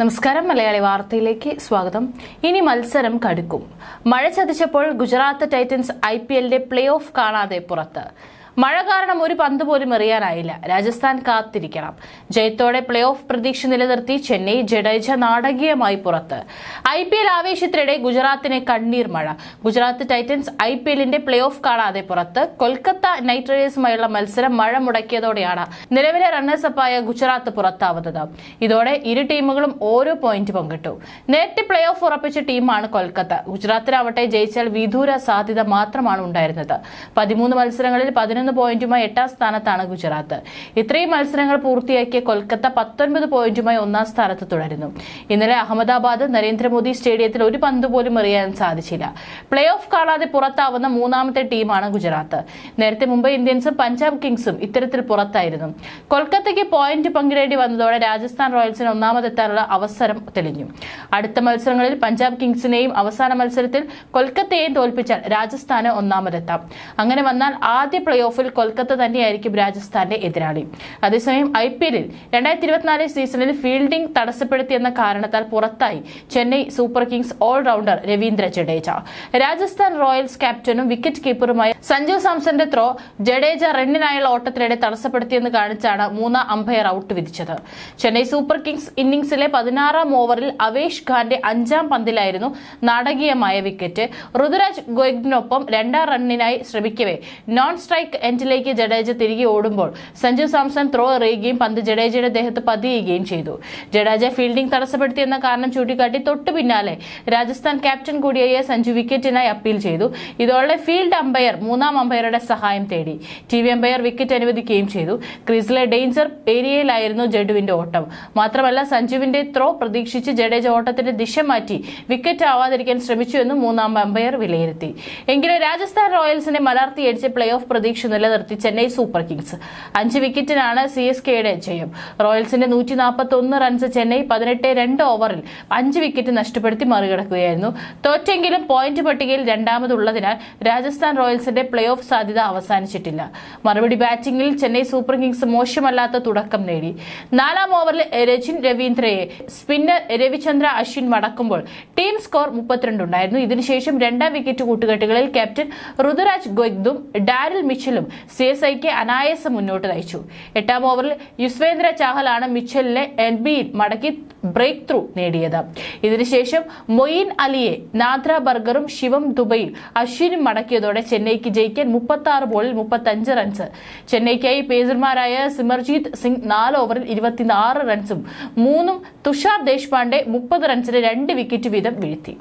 നമസ്കാരം മലയാളി വാർത്തയിലേക്ക് സ്വാഗതം. ഇനി മത്സരം കടുക്കും. മഴ ചതിച്ചപ്പോൾ ഗുജറാത്ത് ടൈറ്റൻസ് ഐ പി എല്ലിന്റെ പ്ലേ ഓഫ് കാണാതെ പുറത്ത്. മഴ കാരണം ഒരു പന്ത് പോലും എറിയാനായില്ല. രാജസ്ഥാൻ കാത്തിരിക്കണം. ജയത്തോടെ പ്ലേ ഓഫ് പ്രതീക്ഷ നിലനിർത്തി ചെന്നൈ ജഡേജ നാടകീയമായി പുറത്ത്. ഐ പി എൽ ആവേശത്തിനിടെ ഗുജറാത്തിനെ കണ്ണീർ മഴ. ഗുജറാത്ത് ടൈറ്റൻസ് ഐ പി എല്ലിന്റെ പ്ലേ ഓഫ് കാണാതെ പുറത്ത്. കൊൽക്കത്ത നൈറ്റ് റൈഡേഴ്സുമായുള്ള മത്സരം മഴ മുടക്കിയതോടെയാണ് നിലവിലെ റണ്ണേഴ്സപ്പായ ഗുജറാത്ത് പുറത്താവുന്നത്. ഇതോടെ ഇരു ടീമുകളും ഓരോ പോയിന്റ് പങ്കിട്ടു. നേരത്തെ പ്ലേ ഓഫ് ഉറപ്പിച്ച ടീമാണ് കൊൽക്കത്ത. ഗുജറാത്തിനാവട്ടെ ജയിച്ചാൽ വിദൂര സാധ്യത മാത്രമാണ് ഉണ്ടായിരുന്നത്. പതിമൂന്ന് മത്സരങ്ങളിൽ പതിനൊന്ന് പോയിന്റുമായി എട്ടാം സ്ഥാനത്താണ് ഗുജറാത്ത്. ഇത്രയും മത്സരങ്ങൾ പൂർത്തിയാക്കിയ കൊൽക്കത്ത പത്തൊൻപത് പോയിന്റുമായി ഒന്നാം സ്ഥാനത്ത് തുടരുന്നു. ഇന്നലെ അഹമ്മദാബാദ് നരേന്ദ്രമോദി സ്റ്റേഡിയത്തിൽ ഒരു പന്ത് പോലും എറിയാൻ സാധിച്ചില്ല. പ്ലേ ഓഫ് കാണാതെ പുറത്താവുന്ന മൂന്നാമത്തെ ടീമാണ് ഗുജറാത്ത്. നേരത്തെ മുംബൈ ഇന്ത്യൻസും പഞ്ചാബ് കിങ്സും ഇത്തരത്തിൽ പുറത്തായിരുന്നു. കൊൽക്കത്തയ്ക്ക് പോയിന്റ് പങ്കിടേണ്ടി വന്നതോടെ രാജസ്ഥാൻ റോയൽസിന് ഒന്നാമതെത്താനുള്ള അവസരം തെളിഞ്ഞു. അടുത്ത മത്സരങ്ങളിൽ പഞ്ചാബ് കിങ്സിനെയും അവസാന മത്സരത്തിൽ കൊൽക്കത്തയെയും തോൽപ്പിച്ചാൽ രാജസ്ഥാന് ഒന്നാമതെത്താം. അങ്ങനെ വന്നാൽ ആദ്യ പ്ലേ ഓഫിൽ കൊൽക്കത്ത തന്നെയായിരിക്കും രാജസ്ഥാന്റെ എതിരാളി. അതേസമയം ഐ പി എല്ലിൽ രണ്ടായിരത്തി ഇരുപത്തിനാല് സീസണിൽ ഫീൽഡിംഗ് തടസ്സപ്പെടുത്തിയെന്ന കാരണത്താൽ പുറത്തായി Chennai super kings allrounder Ravindra Jadeja. Rajasthan royals ക്യാപ്റ്റനും വിക്കറ്റ് കീപ്പറുമായ സഞ്ജു സാംസന്റെ ത്രോ ജഡേജ റണ്ണിനായുള്ള ഓട്ടത്തിനിടെ തടസ്സപ്പെടുത്തിയെന്ന് കാണിച്ചാണ് മൂന്നാം അമ്പയർ ഔട്ട് വിധിച്ചത്. ചെന്നൈ സൂപ്പർ കിങ്സ് ഇന്നിംഗ്സിലെ പതിനാറാം ഓവറിൽ അവേഷ് ഖാന്റെ അഞ്ചാം പന്തിലായിരുന്നു നാടകീയമായ വിക്കറ്റ്. ഋതുരാജ് ഗോയഗിനൊപ്പം രണ്ടാം റണ്ണിനായി ശ്രമിക്കവേ നോൺ സ്ട്രൈക്ക് എൻഡിലേക്ക് ജഡേജ തിരികെ ഓടുമ്പോൾ സഞ്ജു സാംസൺ ത്രോ എറിയുകയും പന്ത് ജഡേജയുടെ ദേഹത്ത് പതിയുകയും ചെയ്തു. ജഡേജ ഫീൽഡിംഗ് തടസ്സപ്പെടുത്തിയെന്ന കാരണം ചൂണ്ടിക്കാട്ടി തൊട്ടു പിന്നാലെ രാജസ്ഥാൻ ക്യാപ്റ്റൻ കൂടിയായ സഞ്ജു വിക്കറ്റിനായി അപ്പീൽ ചെയ്തു. ഇതോടെ ഫീൽഡ് അമ്പയർ മൂന്നാം അമ്പയറുടെ സഹായം തേടി. ടി വി അമ്പയർ വിക്കറ്റ് അനുവദിക്കുകയും ചെയ്തു. ക്രീസിലെ ഡേഞ്ചർ ഏരിയയിലായിരുന്നു ജഡുവിന്റെ ഓട്ടം. മാത്രമല്ല സഞ്ജുവിന്റെ ത്രോ പ്രതീക്ഷിച്ച് ജഡേജ ഓട്ടത്തിന്റെ ദിശ മാറ്റി വിക്കറ്റ് ആവാതിരിക്കാൻ ശ്രമിച്ചു ശ്രമിച്ചുവെന്നും മൂന്നാം അമ്പയർ വിലയിരുത്തി. എങ്കിലും രാജസ്ഥാൻ റോയൽസിനെ മലർത്തിയടിച്ച് പ്ലേ ഓഫ് പ്രതീക്ഷ നിലനിർത്തി ചെന്നൈ സൂപ്പർ കിങ്സ്. അഞ്ച് വിക്കറ്റിനാണ് സി എസ് കെയുടെ ജയം. റോയൽസിന്റെ നൂറ്റി നാൽപ്പത്തി ഒന്ന് റൺസ് ചെന്നൈ പതിനെട്ട് രണ്ട് ഓവറിൽ അഞ്ച് വിക്കറ്റ് നഷ്ടപ്പെടുത്തി മറികടക്കുകയായിരുന്നു. തോറ്റെങ്കിലും പോയിന്റ് പട്ടികയിൽ രണ്ടാമതുള്ളതിനാൽ രാജസ്ഥാൻ റോയൽസിന്റെ പ്ലേ ഓഫ് സാധ്യത അവസാനിച്ചിട്ടില്ല. മറുപടി ബാറ്റിംഗിൽ ചെന്നൈ സൂപ്പർ കിങ്സ് മോശമല്ലാത്ത തുടക്കം നേടി. നാലാം ഓവറിൽ രജിൻ രവീന്ദ്രയെ സ്പിന്നർ രവിചന്ദ്ര അശ്വിൻ മടക്കുമ്പോൾ ടീം സ്കോർ മുപ്പത്തിരണ്ടുണ്ടായിരുന്നു ഇതിനുശേഷം രണ്ടാം വിക്കറ്റ് കൂട്ടുകെട്ടുകളിൽ ക്യാപ്റ്റൻ ഋതുരാജ് ഗൊയ്ദും ഡാരിൽ മിച്ചലും സി എസ് ഐക്ക് അനായാസം മുന്നോട്ട് നയിച്ചു. എട്ടാം ഓവറിൽ യുസ്വേന്ദ്ര ചാഹലാണ് മിച്ചലിനെ എൻ ബിയിൽ മടക്കി ബ്രേക്ക് ത്രൂ നേടിയത്. ഇതിനുശേഷം മൊയ്ൻ അലിയെ നാദ്ര ബർഗറും ശിവം ദുബൈയും അശ്വിനും മടക്കിയതോടെ ചെന്നൈക്ക് ജയിക്കാൻ മുപ്പത്തി ആറ് ബോളിൽ മുപ്പത്തഞ്ച് റൺസ്. ചെന്നൈക്കായി പേസർമാരായ സിമർജീത് സിംഗ് നാല് ഓവറിൽ ഇരുപത്തിനാറ് റൺസും മൂന്നും തുഷാർ ദേശ്പാണ്ഡെ മുപ്പത് റൺസിന് രണ്ട് വിക്കറ്റ് വീതം വീഴ്ത്തി.